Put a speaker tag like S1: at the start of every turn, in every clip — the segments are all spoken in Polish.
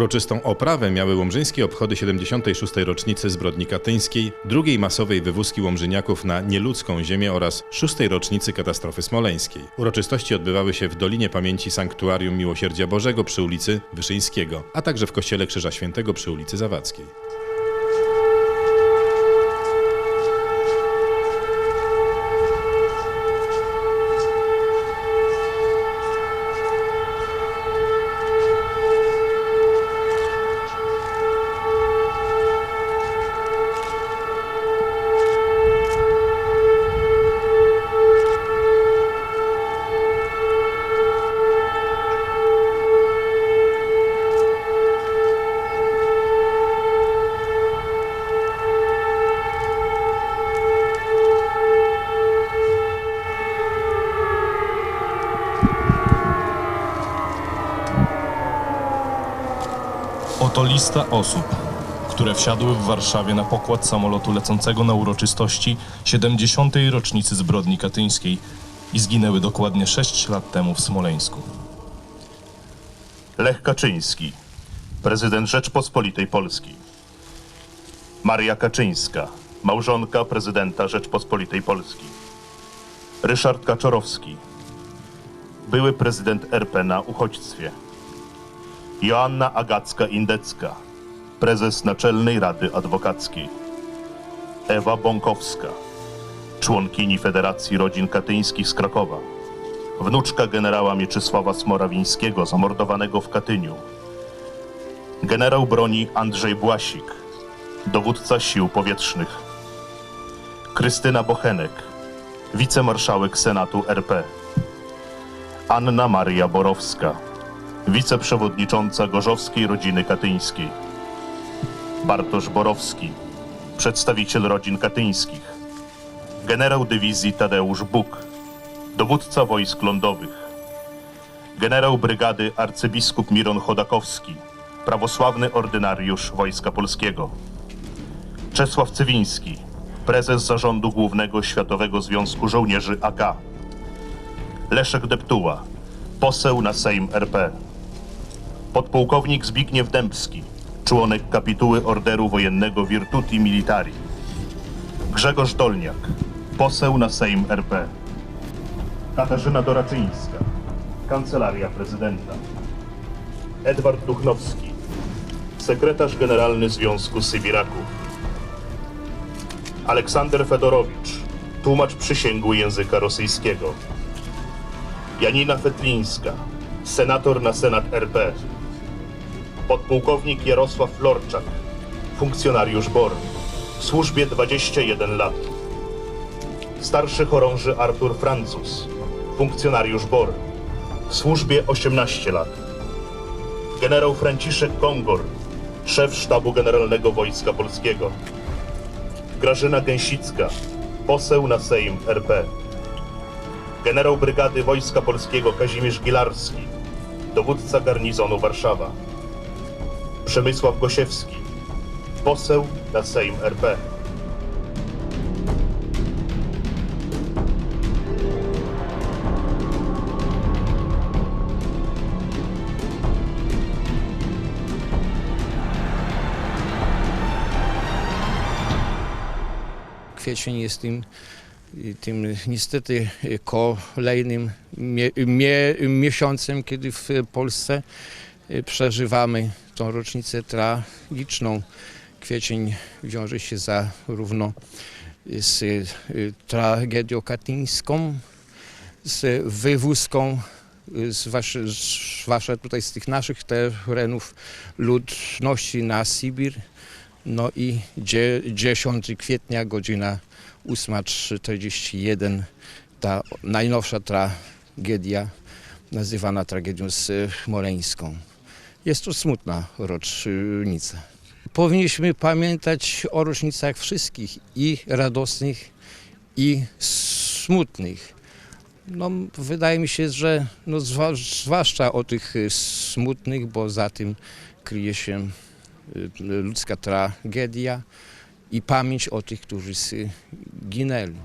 S1: Uroczystą oprawę miały łomżyńskie obchody 76. rocznicy zbrodni katyńskiej, drugiej masowej wywózki łomżyniaków na nieludzką ziemię oraz szóstej rocznicy katastrofy smoleńskiej. Uroczystości odbywały się w Dolinie Pamięci Sanktuarium Miłosierdzia Bożego przy ulicy Wyszyńskiego, a także w Kościele Krzyża Świętego przy ulicy Zawadzkiej.
S2: Oto lista osób, które wsiadły w Warszawie na pokład samolotu lecącego na uroczystości 70. rocznicy zbrodni katyńskiej i zginęły dokładnie 6 lat temu w Smoleńsku.
S3: Lech Kaczyński, prezydent Rzeczpospolitej Polskiej. Maria Kaczyńska, małżonka prezydenta Rzeczpospolitej Polskiej. Ryszard Kaczorowski, były prezydent RP na uchodźstwie. Joanna Agacka-Indecka, prezes Naczelnej Rady Adwokackiej. Ewa Bąkowska, członkini Federacji Rodzin Katyńskich z Krakowa. Wnuczka generała Mieczysława Smorawińskiego, zamordowanego w Katyniu. Generał broni Andrzej Błasik, dowódca sił powietrznych. Krystyna Bochenek, wicemarszałek Senatu RP. Anna Maria Borowska, wiceprzewodnicząca Gorzowskiej Rodziny Katyńskiej. Bartosz Borowski, przedstawiciel rodzin katyńskich. Generał dywizji Tadeusz Buk, dowódca wojsk lądowych. Generał brygady arcybiskup Miron Chodakowski, prawosławny ordynariusz Wojska Polskiego. Czesław Cywiński, prezes zarządu głównego Światowego Związku Żołnierzy AK. Leszek Deptuła, poseł na Sejm RP. Podpułkownik Zbigniew Dębski, członek kapituły Orderu Wojennego Virtuti Militari. Grzegorz Dolniak, poseł na Sejm RP. Katarzyna Doraczyńska, Kancelaria Prezydenta. Edward Duchnowski, sekretarz generalny Związku Sybiraków. Aleksander Fedorowicz, tłumacz przysięgły języka rosyjskiego. Janina Fetlińska, senator na Senat RP. Podpułkownik Jarosław Florczak, funkcjonariusz BOR, w służbie 21 lat. Starszy chorąży Artur Francuz, funkcjonariusz BOR, w służbie 18 lat. Generał Franciszek Kongor, szef Sztabu Generalnego Wojska Polskiego. Grażyna Gęsicka, poseł na Sejm RP. Generał Brygady Wojska Polskiego Kazimierz Gilarski, dowódca garnizonu Warszawa. Przemysław Gosiewski, poseł na Sejm RP.
S4: Kwiecień jest tym, tym niestety kolejnym mie, mie, miesiącem, kiedy w Polsce przeżywamy tą rocznicę tragiczną. Kwiecień wiąże się zarówno z tragedią katyńską, z wywózką zwłaszcza, zwłaszcza tutaj z tych naszych terenów ludności na Sibir. No i dzie- 10 kwietnia, godzina 8.41, ta najnowsza tragedia, nazywana tragedią smoleńską. Jest to smutna rocznica. Powinniśmy pamiętać o rocznicach wszystkich, i radosnych, i smutnych. No, wydaje mi się, że no, zwłaszcza o tych y, smutnych, bo za tym kryje się y, ludzka tragedia i pamięć o tych, którzy zginęli.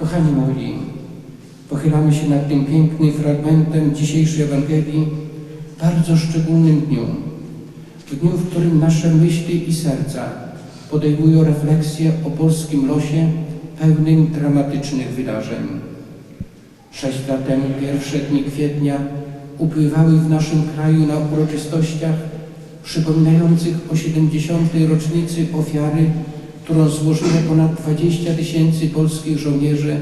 S5: Kochani moi, pochylamy się nad tym pięknym fragmentem dzisiejszej Ewangelii w bardzo szczególnym dniu. W dniu, w którym nasze myśli i serca podejmują refleksję o polskim losie pełnym dramatycznych wydarzeń. Sześć lat temu pierwsze dni kwietnia upływały w naszym kraju na uroczystościach przypominających o 70. rocznicy ofiary, którą złożyło ponad 20 tysięcy polskich żołnierzy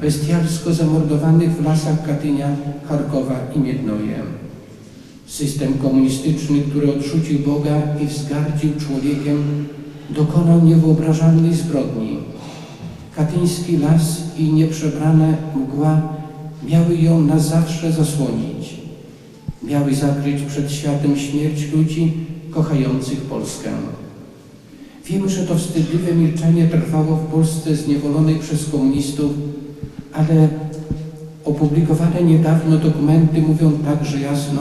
S5: bestialsko zamordowanych w lasach Katynia, Charkowa i Miednoje. System komunistyczny, który odrzucił Boga i wzgardził człowiekiem, dokonał niewyobrażalnej zbrodni. Katyński las i nieprzebrane mgła miały ją na zawsze zasłonić. Miały zakryć przed światem śmierć ludzi kochających Polskę. Wiemy, że to wstydliwe milczenie trwało w Polsce zniewolonej przez komunistów, ale opublikowane niedawno dokumenty mówią także jasno,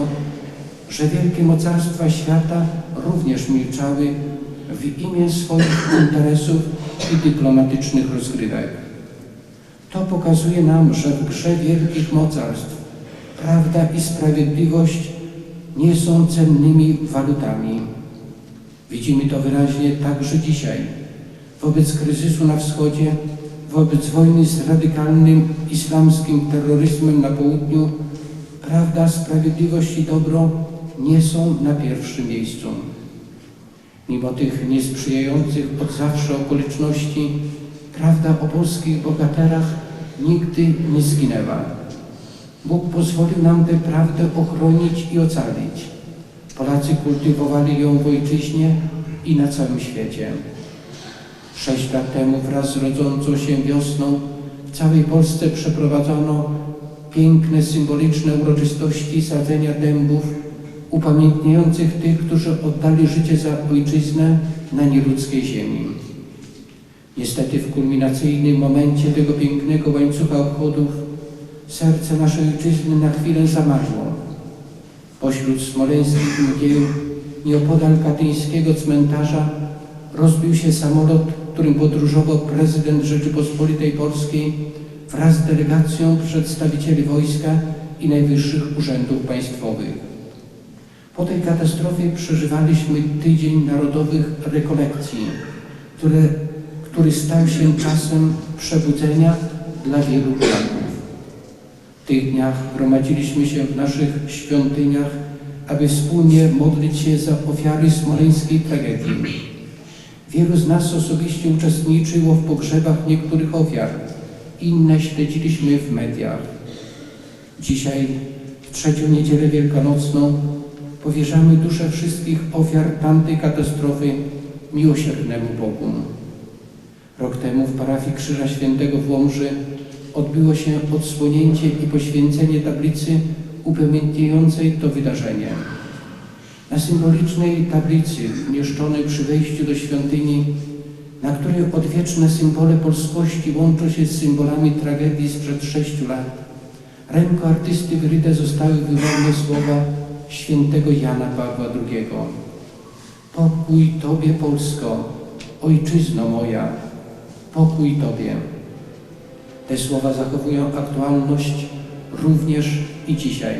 S5: że wielkie mocarstwa świata również milczały w imię swoich interesów i dyplomatycznych rozgrywek. To pokazuje nam, że w grze wielkich mocarstw prawda i sprawiedliwość nie są cennymi walutami. Widzimy to wyraźnie także dzisiaj, wobec kryzysu na wschodzie, wobec wojny z radykalnym islamskim terroryzmem na południu, prawda, sprawiedliwość i dobro nie są na pierwszym miejscu. Mimo tych niesprzyjających od zawsze okoliczności, prawda o polskich bohaterach nigdy nie zginęła. Bóg pozwolił nam tę prawdę ochronić i ocalić. Polacy kultywowali ją w ojczyźnie i na całym świecie. Sześć lat temu wraz z rodzącą się wiosną w całej Polsce przeprowadzono piękne, symboliczne uroczystości sadzenia dębów upamiętniających tych, którzy oddali życie za ojczyznę na nieludzkiej ziemi. Niestety w kulminacyjnym momencie tego pięknego łańcucha obchodów serce naszej ojczyzny na chwilę zamarło. Pośród smoleńskich mgieł, nieopodal katyńskiego cmentarza, rozbił się samolot, którym podróżował prezydent Rzeczypospolitej Polskiej wraz z delegacją przedstawicieli wojska i najwyższych urzędów państwowych. Po tej katastrofie przeżywaliśmy tydzień narodowych rekolekcji, które, który stał się czasem przebudzenia dla wielu Polaków. Tych dniach gromadziliśmy się w naszych świątyniach, aby wspólnie modlić się za ofiary smoleńskiej tragedii. Wielu z nas osobiście uczestniczyło w pogrzebach niektórych ofiar, inne śledziliśmy w mediach. Dzisiaj, w trzecią niedzielę wielkanocną, powierzamy duszę wszystkich ofiar tamtej katastrofy miłosiernemu Bogu. Rok temu w parafii Krzyża Świętego w Łomży odbyło się odsłonięcie i poświęcenie tablicy upamiętniającej to wydarzenie. Na symbolicznej tablicy umieszczonej przy wejściu do świątyni, na której odwieczne symbole polskości łączą się z symbolami tragedii sprzed sześciu lat, ręką artysty wyryte zostały wywołane słowa świętego Jana Pawła II. Pokój Tobie Polsko, Ojczyzno moja, pokój Tobie. Te słowa zachowują aktualność również i dzisiaj.